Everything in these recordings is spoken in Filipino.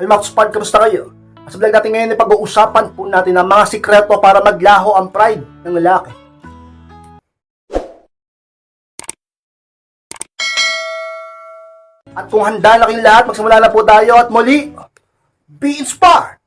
Hello mga Spard, kamusta kayo? Sa vlog natin ngayon ay pag-uusapan po natin ang mga sikreto para maglaho ang pride ng lalaki. At kung handa na kayong lahat, magsimula na po tayo at muli, be inspired!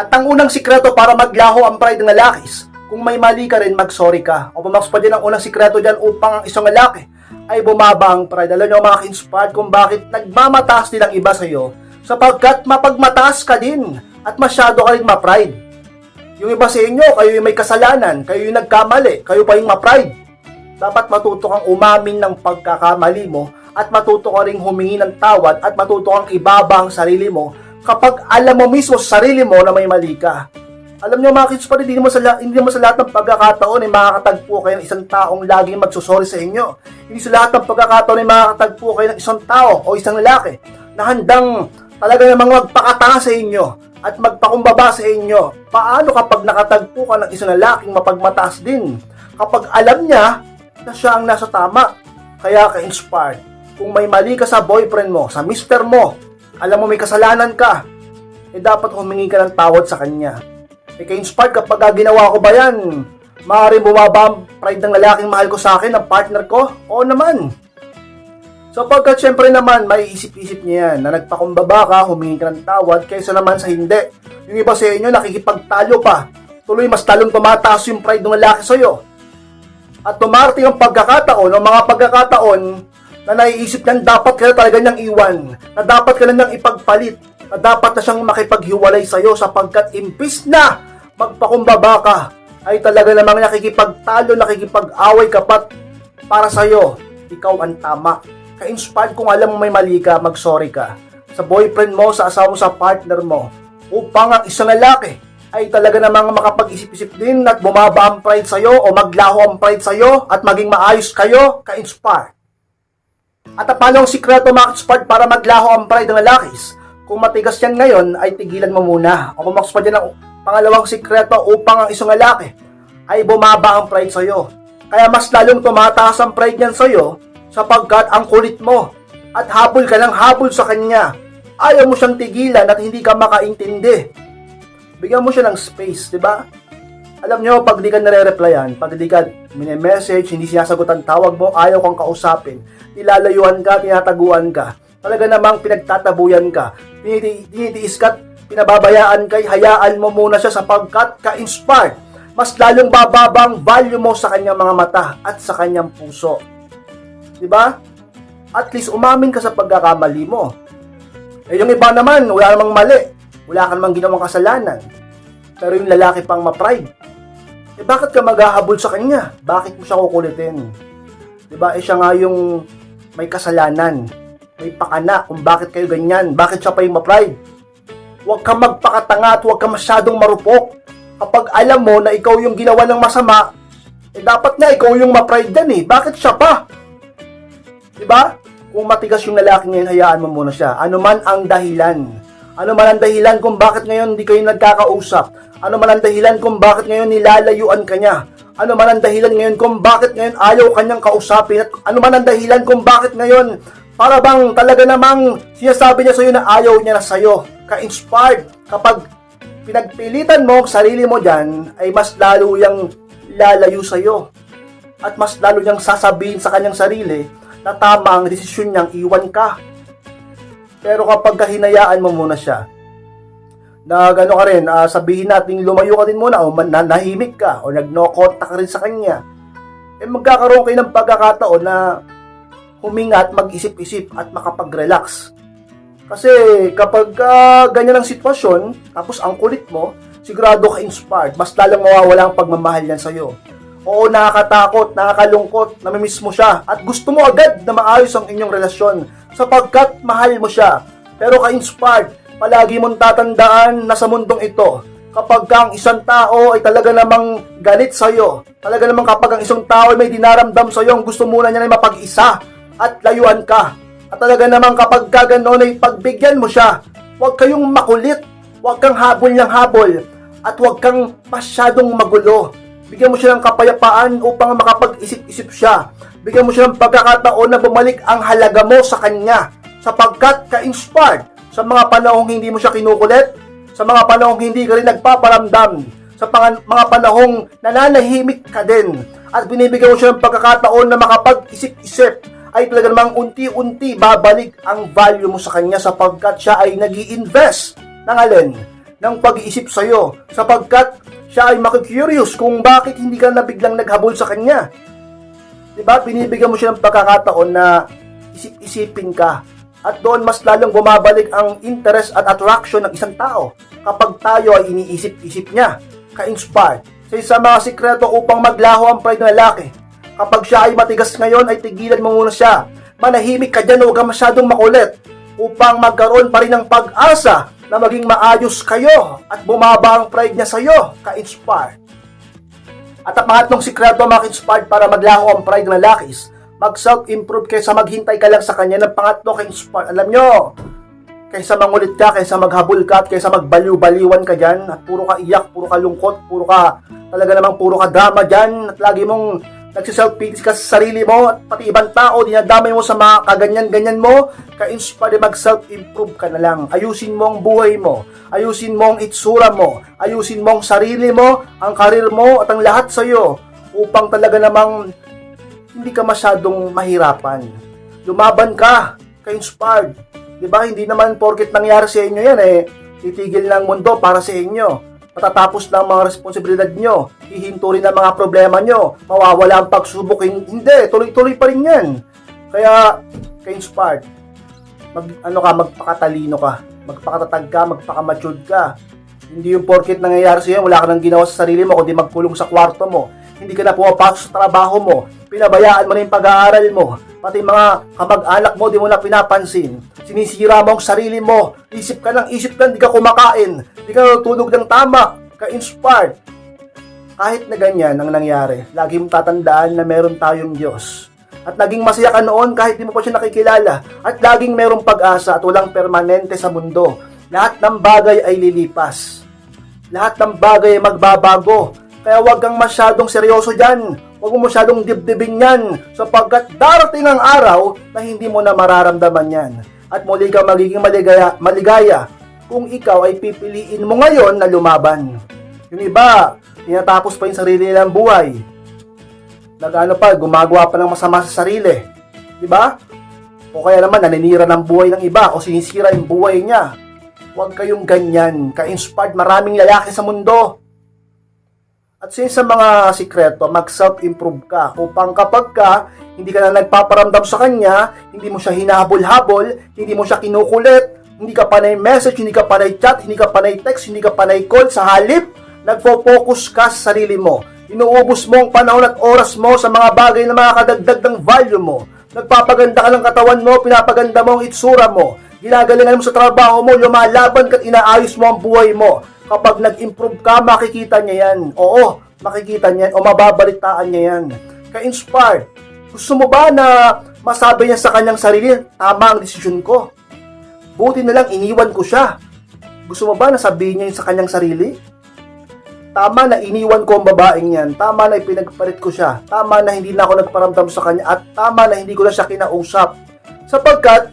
At ang unang sikreto para maglaho ang pride ng lalakis, kung may mali ka rin, mag-sorry ka. O pumakas pa din ang unang sikreto dyan upang ang isang lalaki ay bumaba ang pride. Alam nyo mga ka-inspired kung bakit nagmamataas din ang iba sa'yo sapagkat mapagmataas ka din at masyado ka rin ma-pride. Yung iba sa inyo, kayo yung may kasalanan, kayo yung nagkamali, kayo pa yung ma-pride. Dapat matuto kang umamin ng pagkakamali mo at matuto ka ring humingi ng tawad at matuto kang ibaba sarili mo kapag alam mo mismo sa sarili mo na may mali ka. Alam niyo mga kids pa rin, hindi mo sa, hindi mo sa lahat ng pagkakataon ay makakatagpo kayo ng isang taong laging magsusorry sa inyo. Hindi sa lahat ng pagkakataon ay makakatagpo kayo ng isang tao o isang lalaki na handang talaga namang magpakatanga sa inyo at magpakumbaba sa inyo. Paano kapag nakatagpo ka ng isang lalaking mapagmataas din? Kapag alam niya na siya ang nasa tama, kaya ka-inspired. Kung may mali ka sa boyfriend mo, sa mister mo, alam mo may kasalanan ka, eh dapat humingi ka ng tawad sa kanya. Eh ka-inspired kapag ginawa ko ba yan, maaaring bumaba ang pride ng lalaking mahal ko sa akin, ng partner ko? Oo naman. So pagkat syempre naman, may isip-isip niya yan na nagpakumbaba ka, humingi ka ng tawad, kaysa naman sa hindi. Yung iba sa inyo, nakikipagtalo pa. Tuloy mas talong tumataas yung pride ng lalaki sa'yo. At tumarating ang pagkakataon, o mga pagkakataon na naiisip niyan dapat ka na talaga niyang iwan, na dapat ka na niyang ipagpalit, na dapat na siyang makipaghiwalay sa'yo sapagkat imbis na magpakumbaba ka, ay talaga namang nakikipagtalo, nakikipag-away ka pat para sa'yo, ikaw ang tama. Ka-inspired kung alam mo may mali ka, mag-sorry ka. Sa boyfriend mo, sa asawa mo, sa partner mo, upang ang isang lalaki ay talaga namang makapag-isip-isip din at bumaba ang pride sa'yo o maglaho ang pride sa'yo at maging maayos kayo, ka-inspire. At paano ang sikreto mga ka-inspired para maglaho ang pride ng lalakis? Kung matigas yan ngayon, ay tigilan mo muna. O kung pa dyan ang pangalawang sikreto upang ang isang lalaki ay bumaba ang pride sa'yo. Kaya mas lalong tumataas ang pride niyan sa'yo sapagkat ang kulit mo at habol ka ng habol sa kanya. Ayaw mo siyang tigilan at hindi ka makaintindi. Bigyan mo siya ng space, di ba? Alam nyo, pag di ka nare-replyan, pag di ka message hindi sinasagot ang tawag mo, ayaw kang kausapin, nilalayuan ka, tinataguan ka, talaga namang pinagtatabuyan ka, tiniti- tinitiis ka, pinababayaan kay hayaan mo muna siya sapagkat ka-inspired. Mas lalong bababang value mo sa kanyang mga mata at sa kanyang puso. Di ba? At least umamin ka sa pagkakamali mo. Eh yung iba naman, wala namang mali. Wala ka namang ginawang kasalanan. Pero yung lalaki pang ma-pride. Eh bakit ka maghahabol sa kanya? Bakit mo siya kukulitin? Di ba? Eh siya nga yung may kasalanan. May pakana kung bakit kayo ganyan. Bakit siya pa yung ma-pride? Huwag kang magpakatanga at huwag kang masyadong marupok. Kapag alam mo na ikaw yung ginawa ng masama, eh dapat na ikaw yung ma-pride yan eh. Bakit siya pa? Diba? Kung matigas yung lalaki ngayon, hayaan mo muna siya. Ano man ang dahilan. Ano man ang dahilan kung bakit ngayon hindi kayo nagkakausap. Ano man ang dahilan kung bakit ngayon nilalayuan ka niya. Ano man ang dahilan ngayon kung bakit ngayon ayaw kanyang kausapin. At ano man ang dahilan kung bakit ngayon para bang talaga namang sinasabi niya sa'yo na ayaw niya na sa'yo. Ka-inspired. Kapag pinagpilitan mo ang sarili mo dyan, ay mas lalo yung lalayo sa'yo. At mas lalo niyang sasabihin sa kanyang sarili na tama ang desisyon niyang iwan ka. Pero kapag kahinayaan mo muna siya, na gano'n ka rin, ah, sabihin natin lumayo ka din muna o man, na, nahimik ka o nag-no contact ka rin sa kanya, eh magkakaroon kayo ng pagkakataon na huminga at mag-isip-isip at makapag-relax. Kasi kapag ah, ganyan ang sitwasyon, tapos ang kulit mo, sigurado ka inspired, mas lalong mawawala ang pagmamahal yan sa'yo. Oo, nakakatakot, nakakalungkot, namimiss mo siya, at gusto mo agad na maayos ang inyong relasyon sapagkat mahal mo siya. Pero ka-inspired, palagi mong tatandaan na sa mundong ito, kapag ka ang isang tao ay talaga namang galit sa'yo, talaga namang kapag ang isang tao ay may dinaramdam sa'yo, ang gusto muna niya ay mapag-isa at layuan ka. At talaga namang kapag ka gano'n ay pagbigyan mo siya, huwag kayong makulit, huwag kang habol ng habol, at huwag kang masyadong magulo. Bigyan mo siya ng kapayapaan upang makapag-isip-isip siya. Bigyan mo siya ng pagkakataon na bumalik ang halaga mo sa kanya sapagkat ka-inspired sa mga panahong hindi mo siya kinukulit, sa mga panahong hindi ka rin nagpaparamdam, sa mga panahong nananahimik ka din at binibigyan mo siya ng pagkakataon na makapag-isip-isip ay talaga namang unti-unti babalik ang value mo sa kanya sapagkat siya ay nag invest ng alin? Ng pag-iisip sa'yo sapagkat siya ay makikurious kung bakit hindi ka na biglang naghabol sa kanya. Diba? Binibigyan mo siya ng pagkakataon na isip-isipin ka at doon mas lalong bumabalik ang interest at attraction ng isang tao kapag tayo ay iniisip-isip niya, ka-inspired. Sa isa mga sikreto upang maglaho ang pride ng lalaki. Kapag siya ay matigas ngayon, ay tigilan mo muna siya. Manahimik ka dyan, huwag ka masyadong makulit upang magkaroon pa rin ng pag-asa na maging maayos kayo at bumaba ang pride niya sa'yo, ka-inspired. At ang pangatlong sikreto mga inspired para maglaho ang pride ng lalaki is mag-self-improve kaysa maghintay ka lang sa kanya ng pangatlo ka-inspired. Alam nyo, kaysa mangulit ka, kaysa maghabol ka, at kaysa magbaliw-baliwan ka dyan, at puro ka iyak, puro ka lungkot, puro ka, talaga namang puro ka drama dyan, at lagi mong nagsiself-pity ka sa sarili mo, at pati ibang tao, dinadamay mo sa mga kaganyan-ganyan mo, ka-inspire mag-self-improve ka na lang. Ayusin mo ang buhay mo, ayusin mo ang itsura mo, ayusin mo ang sarili mo, ang karir mo, at ang lahat sa'yo, upang talaga namang hindi ka masyadong mahirapan. Lumaban ka, ka-inspired. Di ba? Hindi naman porket nangyari sa inyo yan eh, titigil ng mundo para sa inyo. Matatapos na ang mga responsibilidad nyo. Hihinto rin ang mga problema nyo. Mawawala ang pagsubok. Hin- Hindi, tuloy-tuloy pa rin yan. Kaya, ka-inspired. Mag, ano ka, magpakatalino ka. Magpakatatag ka, magpakamatured ka. Hindi yung porket nangyayari sa iyo, wala ka nang ginawa sa sarili mo, kundi magkulong sa kwarto mo. Hindi ka na pumapasok sa trabaho mo. Pinabayaan mo yung pag-aaral mo. Pati mga kamag-anak mo, di mo na pinapansin. Sinisira mo ang sarili mo. Isip ka ng isip ka, di ka kumakain. Di ka natutulog ng tama. Ka-inspired. Kahit na ganyan ang nangyari, lagi mong tatandaan na meron tayong Diyos. At naging masaya ka noon kahit di mo pa siya nakikilala. At laging merong pag-asa at walang permanente sa mundo. Lahat ng bagay ay lilipas. Lahat ng bagay ay magbabago. Kaya huwag kang masyadong seryoso dyan. Huwag mo masyadong dibdibin yan. Sapagkat darating ang araw na hindi mo na mararamdaman yan. At muli ka magiging maligaya, maligaya kung ikaw ay pipiliin mo ngayon na lumaban. Yung iba, tinatapos pa yung sarili nilang buhay. Nagano pa, gumagawa pa ng masama sa sarili. Di ba? O kaya naman naninira ng buhay ng iba o sinisira yung buhay niya. Huwag kayong ganyan. Ka-inspired maraming lalaki sa mundo. At since sa mga sikreto, mag-self-improve ka upang kapag ka hindi ka na nagpaparamdam sa kanya, hindi mo siya hinahabol-habol, hindi mo siya kinukulit, hindi ka panay message, hindi ka panay chat, hindi ka panay text, hindi ka panay call, sa halip, nagfo-focus ka sa sarili mo. Inuubos mo ang panahon at oras mo sa mga bagay na makakadagdag ng value mo. Nagpapaganda ka ng katawan mo, pinapaganda mo ang itsura mo. Ginagalingan mo sa trabaho mo, lumalaban ka at inaayos mo ang buhay mo. Kapag nag-improve ka, makikita niya yan. Oo, makikita niya yan o mababalitaan niya yan. Ka-inspired. Gusto mo ba na masabi niya sa kanyang sarili, tama ang desisyon ko? Buti na lang iniwan ko siya. Gusto mo ba na sabihin niya sa kanyang sarili? Tama na iniwan ko ang babaeng yan. Tama na ipinagpalit ko siya. Tama na hindi na ako nagparamdam sa kanya. At tama na hindi ko na siya kinausap. Sapagkat,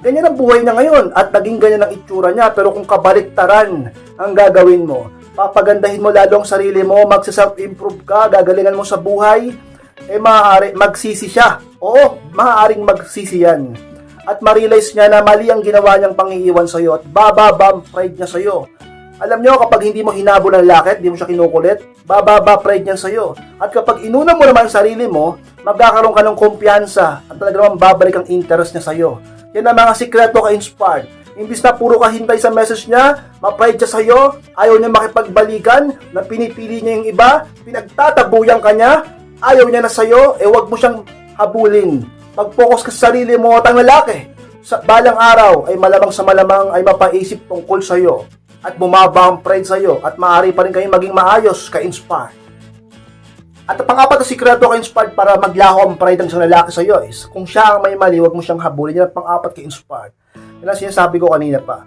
ganyan ang buhay niya ngayon. At naging ganyan ang itsura niya. Pero kung kabaliktaran ang gagawin mo, papagandahin mo lalo ang sarili mo, magsa-self-improve ka, gagalingan mo sa buhay, eh maaari, magsisi siya. Oo, maaaring magsisi yan. At ma-realize niya na mali ang ginawa niyang pangiiwan sa'yo at bababa ang pride niya sa'yo. Alam nyo, kapag hindi mo hinabol ang lakit, hindi mo siya kinukulit, bababa pride niya sa'yo. At kapag inuna mo naman ang sarili mo, magkakaroon ka ng kumpiyansa at talaga naman babalik ang interest niya sa'yo. Yan ang mga sikreto ka-inspired. Imbis na puro ka hintay sa message niya, ma-pride siya sa'yo, ayaw niya makipagbalikan, na pinipili niya yung iba, pinagtatabuyan ka niya, ayaw niya na sa'yo, eh wag mo siyang habulin. Mag-focus ka sa sarili mo at ang lalaki. Sa balang araw ay malamang sa malamang ay mapaisip tungkol sa'yo at bumaba ang pride sa'yo at maaari pa rin kayong maging maayos ka-inspire. At ang pangapat na sikreto ka-inspired para maglaho ang pride ng isang lalaki sa'yo is kung siya ang may mali, wag mo siyang habulin. Yan ang pang-apat ka-inspired. Yan ang sinasabi ko kanina pa.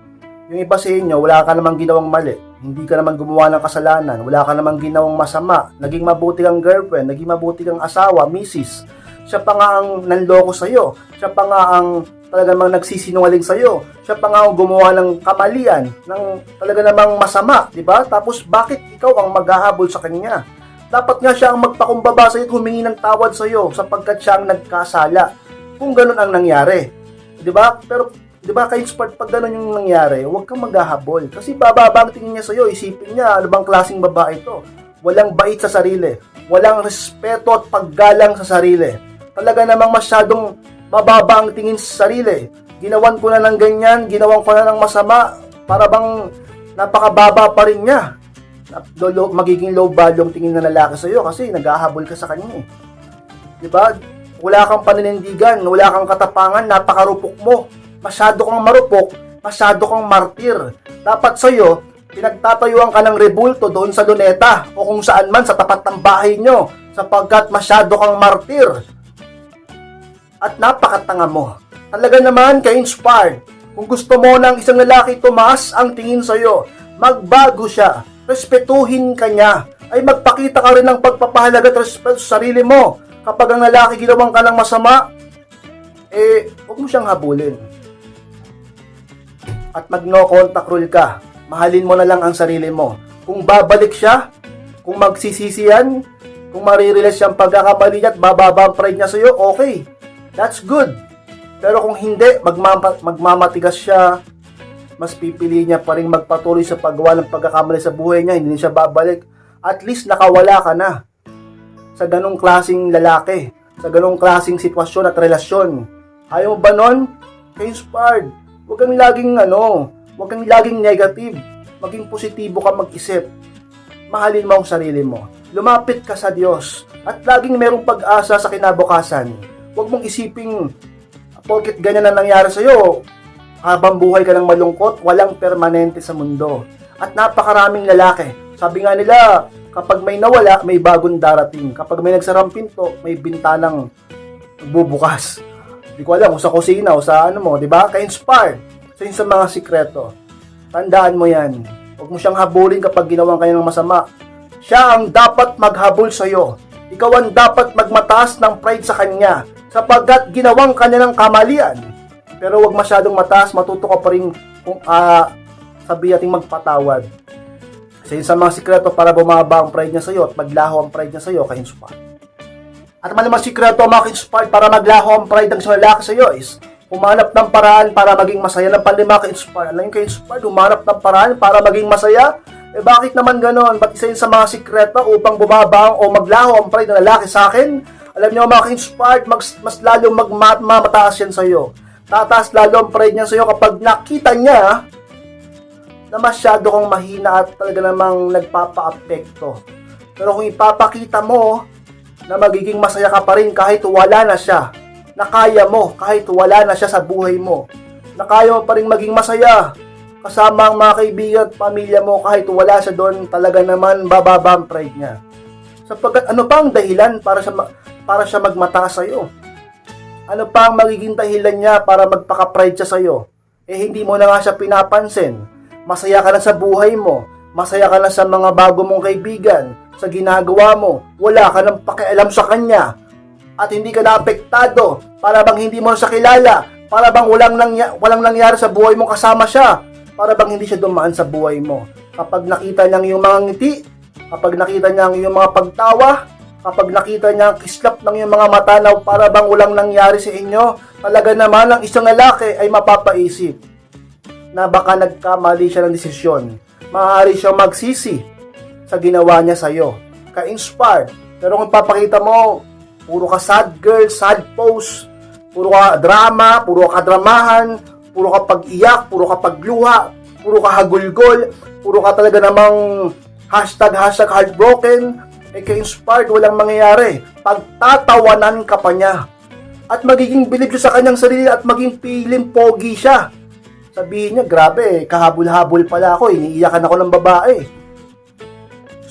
Yung iba sa inyo, wala ka namang ginawang mali. hindi ka naman gumawa ng kasalanan, wala ka namang ginawang masama, naging mabuti kang girlfriend, naging mabuti kang asawa, misis, siya pa nga ang nanloko sa'yo, siya pa nga ang talaga namang nagsisinungaling sa'yo, siya pa nga ang gumawa ng kamalian, ng talaga namang masama, di ba? Tapos bakit ikaw ang maghahabol sa kanya? Dapat nga siya ang magpakumbaba sa'yo at humingi ng tawad sa'yo sapagkat siya ang nagkasala. Kung ganun ang nangyari. Di ba? Pero, di ba, kay Spart, pag ganun yung nangyari, huwag kang maghahabol. Kasi bababa ang tingin niya sa'yo, isipin niya, ano bang klaseng babae ito? Walang bait sa sarili. Walang respeto at paggalang sa sarili. Talaga namang masyadong mababa ang tingin sa sarili. Ginawan ko na ng ganyan, ginawan ko na ng masama, para bang napakababa pa rin niya. Nap- lo- lo- magiging low value tingin ng lalaki sa iyo kasi naghahabol ka sa kanya eh. 'Di ba? Wala kang paninindigan, wala kang katapangan, napakarupok mo. Masyado kang marupok, masyado kang martir. Dapat sa iyo, pinagtatayuan ka ng rebulto doon sa luneta o kung saan man sa tapat ng bahay nyo sapagkat masyado kang martir at napakatanga mo. Talaga naman ka-inspired. Kung gusto mo ng isang lalaki tumaas ang tingin sa'yo, magbago siya, respetuhin ka niya, ay magpakita ka rin ng pagpapahalaga at respeto sa sarili mo. Kapag ang lalaki ginawang ka ng masama, eh, huwag mo siyang habulin. At mag no contact rule ka. Mahalin mo na lang ang sarili mo. Kung babalik siya, kung magsisisi yan, kung marirealize siyang pagkakamali niya at bababa ang pride niya sa'yo, okay. That's good. Pero kung hindi, magmama, magmamatigas siya, mas pipili niya pa rin magpatuloy sa paggawa ng pagkakamali sa buhay niya, hindi siya babalik. At least nakawala ka na sa ganong klasing lalaki, sa ganong klasing sitwasyon at relasyon. Ayaw ba nun? Ka-inspired. Huwag kang laging ano, huwag kang laging negative. Maging positibo ka mag-isip. Mahalin mo ang sarili mo. Lumapit ka sa Diyos. At laging merong pag-asa sa kinabukasan. Huwag mong isiping, porket ganyan na nangyari sa'yo, habang buhay ka ng malungkot, walang permanente sa mundo. At napakaraming lalaki. Sabi nga nila, kapag may nawala, may bagong darating. Kapag may nagsarang pinto, may bintanang bubukas. Hindi ko alam kung sa kusina o sa ano mo, di ba? Ka-inspired. So yun sa mga sikreto. Tandaan mo yan. Huwag mo siyang habulin kapag ginawan kayo ng masama. Siya ang dapat maghabol sa'yo. Ikaw ang dapat magmataas ng pride sa kanya sapagkat ginawang kanya ng kamalian. Pero huwag masyadong mataas, matuto ka pa rin kung uh, sabi natin magpatawad. Kasi yun sa mga sikreto para bumaba ang pride niya sa'yo at maglaho ang pride niya sa'yo, ka-inspire. At malamang sikreto mga ka-inspire para maglaho ang pride ng isang lalaki sa'yo is humanap ng paraan para maging masaya ng panlima ka-inspire. Alam yung ka-inspire, humanap ng paraan para maging masaya. Eh bakit naman ganon? Ba't isa yun sa mga sikreto upang bumaba o maglaho ang pride ng lalaki sa akin? Alam niyo mga ka-inspired, mas, mas lalo magmamataas yan sa'yo. Tataas lalo ang pride niya sa'yo kapag nakita niya na masyado kang mahina at talaga namang nagpapa-apekto. Pero kung ipapakita mo na magiging masaya ka pa rin kahit wala na siya, na kaya mo kahit wala na siya sa buhay mo, na kaya mo pa rin maging masaya kasama ang mga kaibigan at pamilya mo kahit wala siya doon, talaga naman bababa ang pride niya. Sapagkat ano pa ang dahilan para siya, para siya magmataas sa'yo? Ano pa ang magiging dahilan niya para magpaka-pride siya sa'yo? Eh hindi mo na nga siya pinapansin. Masaya ka na sa buhay mo. Masaya ka na sa mga bago mong kaibigan. Sa ginagawa mo. Wala ka nang pakialam sa kanya. At hindi ka na apektado. Para bang hindi mo siya kilala. Para bang walang, nangya- walang nangyari sa buhay mo kasama siya. Para bang hindi siya dumaan sa buhay mo. Kapag nakita niya ang iyong mga ngiti, kapag nakita niya ang iyong mga pagtawa, kapag nakita niya ang kislap ng iyong mga mata na para bang walang nangyari sa inyo, talaga naman ang isang lalaki ay mapapaisip na baka nagkamali siya ng desisyon. Maaari siyang magsisi sa ginawa niya sa'yo. Ka-inspired. Pero kung papakita mo, puro ka sad girl, sad pose, puro ka drama, puro ka dramahan, puro ka pag-iyak, puro ka pagluha, puro ka hagulgol, puro ka talaga namang hashtag hashtag heartbroken, eh ka-inspired, walang mangyayari. Pagtatawanan ka pa niya. At magiging bilib siya sa kanyang sarili at maging piling pogi siya. Sabihin niya, grabe, kahabol-habol pala ako, iniiyakan ako ng babae.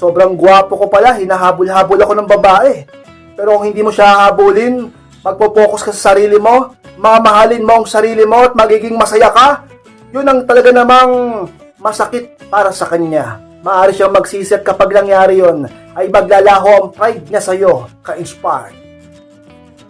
Sobrang gwapo ko pala, hinahabol-habol ako ng babae. Pero kung hindi mo siya hahabulin, magpo-focus ka sa sarili mo, mamahalin mo ang sarili mo at magiging masaya ka, yun ang talaga namang masakit para sa kanya. Maaari siyang magsisi at kapag nangyari yon ay maglalaho ang pride niya sa'yo, ka-inspired.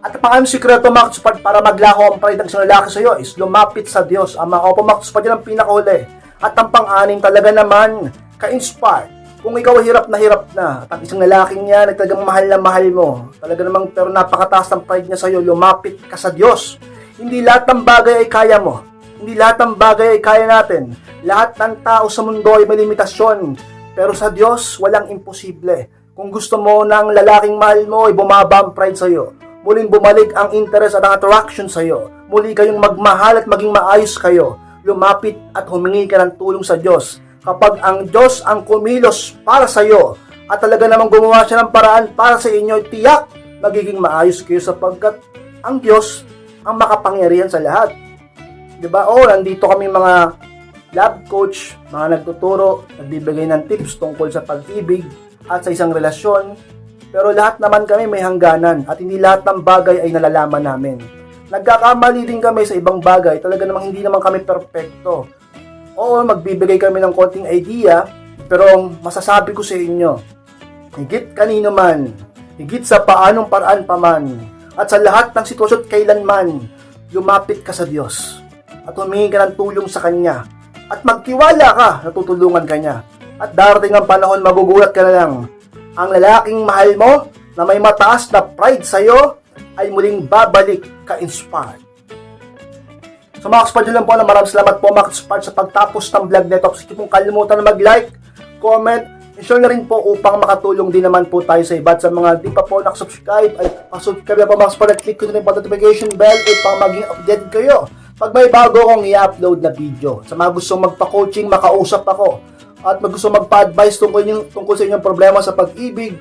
At ang pangalang sikreto mga katsupad para maglaho ang pride ng isang lalaki sa iyo is lumapit sa Diyos. Ang mga kapo mga katsupad yan ang pinakahuli. At ang pang-anim talaga naman, ka-inspired. Kung ikaw hirap na hirap na, at ang isang lalaking yan ay talagang mahal na mahal mo, talaga namang pero napakataas ng pride niya sa iyo, lumapit ka sa Diyos. Hindi lahat ng bagay ay kaya mo. Hindi lahat ng bagay ay kaya natin. Lahat ng tao sa mundo ay may limitasyon. Pero sa Diyos, walang imposible. Kung gusto mo ng lalaking mahal mo, ay bumaba ang pride sa iyo. Muling bumalik ang interest at ang attraction sa iyo. Muli kayong magmahal at maging maayos kayo. Lumapit at humingi ka ng tulong sa Diyos. Kapag ang Diyos ang kumilos para sa iyo at talaga namang gumawa siya ng paraan para sa inyo, tiyak magiging maayos kayo sapagkat ang Diyos ang makapangyarihan sa lahat. 'Di ba? Oh, nandito kami mga lab coach, mga nagtuturo, nagbibigay ng tips tungkol sa pag-ibig at sa isang relasyon. Pero lahat naman kami may hangganan at hindi lahat ng bagay ay nalalaman namin. Nagkakamali din kami sa ibang bagay, talaga namang hindi naman kami perpekto. Oo, magbibigay kami ng konting idea, pero masasabi ko sa inyo, higit kanino man, higit sa paanong paraan pa man, at sa lahat ng sitwasyon kailanman, lumapit ka sa Diyos at humingi ka ng tulong sa Kanya at magtiwala ka na tutulungan ka niya. At darating ang panahon, magugulat ka na lang. Ang lalaking mahal mo na may mataas na pride sa'yo ay muling babalik ka-inspired. So mga kaspad lang po na maraming salamat po mga kaspad sa pagtapos ng vlog nito. Sige pong kalimutan na mag-like, comment, and share na rin po upang makatulong din naman po tayo sa iba. At sa mga di pa po nakasubscribe, ay pasubscribe na po mga kaspad at click ko na rin po notification bell upang maging updated kayo pag may bago akong i-upload na video. Sa mga gustong magpa-coaching, makausap ako. At mag gusto magpa-advise tungkol, yung, tungkol sa inyong problema sa pag-ibig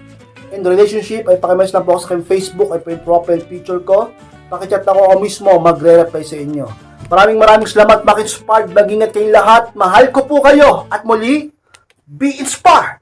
and relationship, ay pakimess na po ako sa aking Facebook, yung profile picture ko. Pakichat ako ako mismo, magre-reply sa inyo. Maraming maraming salamat, Makinspired. Mag-ingat kayong lahat. Mahal ko po kayo. At muli, be inspired!